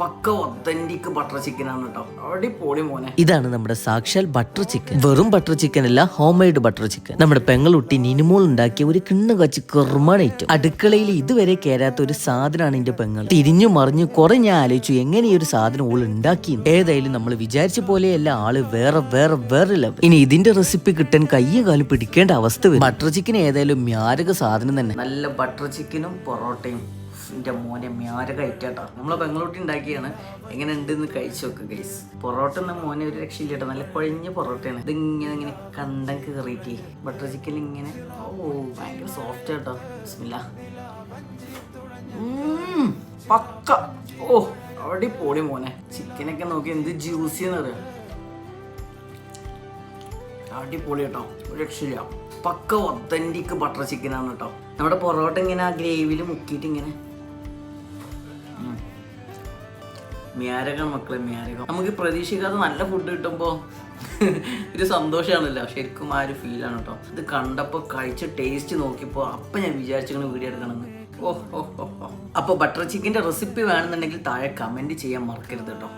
പക്ക butter chicken ആണ് കേട്ടോ അടിപൊളി മോനെ. ഇതാണ് നമ്മുടെ സാക്ഷാൽ ബട്ടർ ചിക്കൻ വെറും ബട്ടർ ചിക്കൻ അല്ല ഹോം മെയ്ഡ് ബട്ടർ ചിക്കൻ നമ്മുടെ പെങ്ങളുട്ടി നിനിമോൾ ഉണ്ടാക്കിയ ഒരു കിണ്ണു കച്ച് ഏറ്റവും അടുക്കളയിൽ ഇതുവരെ കയറാത്ത ഒരു സാധനമാണ് എന്റെ പെങ്ങൾ. തിരിഞ്ഞു മറിഞ്ഞു കുറെ ഞാൻ ആലോചിച്ചു എങ്ങനെ ഈ ഒരു സാധനം ഓൾ ഉണ്ടാക്കി ഏതായാലും നമ്മൾ വിചാരിച്ച പോലെയല്ല ആൾ വേറെ വേറെ വേറെ ലെവൽ ഇനി ഇതിന്റെ റെസിപ്പി കിട്ടാൻ കയ്യെ കാലം പിടിക്കേണ്ട അവസ്ഥ വരും. ബട്ടർ ചിക്കൻ ഏതായാലും മ്യാരക സാധനം തന്നെ. നല്ല ബട്ടർ ചിക്കനും പൊറോട്ടയും. എന്റെ മോനെ മ്യാര കഴിക്കാട്ടോ? നമ്മൾ പെങ്ങളൂട്ടി ഉണ്ടാക്കിയാണ്. എങ്ങനെ ഉണ്ടെന്ന് കഴിച്ചു നോക്ക് ഗൈസ് പൊറോട്ട എന്ന മോനെ ഒരു രക്ഷയില്ലേട്ടോ നല്ല കുഴഞ്ഞ പൊറോട്ടയാണ്. ഇതിങ്ങനെ ഇങ്ങനെ കണ്ടം കയറിയിട്ട് ബട്ടർ ചിക്കൻ ഇങ്ങനെ ഓ ഭയങ്കര സോഫ്റ്റ് കേട്ടോ ബിസ്മില്ല. പക്ക. ഓ അവിടെ പോളി മോനെ ചിക്കനൊക്കെ നോക്കി എന്ത് ജ്യൂസി എന്ന് പറയാം അടിപൊളി കേട്ടോ. ഒരു രക്ഷയില്ല. പക്ക ഒത്തന്റിക്ക് ബട്ടർ ചിക്കനാണ് കേട്ടോ. നമ്മുടെ പൊറോട്ട ഇങ്ങനെ ആ ഗ്രേവിയിൽ മുക്കിയിട്ട് ഇങ്ങനെ. മ്യാരകം മക്കളെ മ്യാരകം. നമുക്ക് പ്രതീക്ഷിക്കാതെ നല്ല ഫുഡ് കിട്ടുമ്പോൾ ഒരു സന്തോഷമാണല്ലോ ശരിക്കും ആ ഒരു ഫീലാണ് കേട്ടോ ഇത് കണ്ടപ്പോൾ കഴിച്ച് ടേസ്റ്റ് നോക്കിയപ്പോൾ അപ്പം ഞാൻ വിചാരിച്ചിങ്ങനെ വീഡിയോ എടുക്കണമെന്ന്. ഓ ഓ ഓ അപ്പൊ അപ്പോൾ ബട്ടർ ചിക്കന്റെ റെസിപ്പി വേണമെന്നുണ്ടെങ്കിൽ താഴെ കമന്റ് ചെയ്യാൻ മറക്കരുത് കേട്ടോ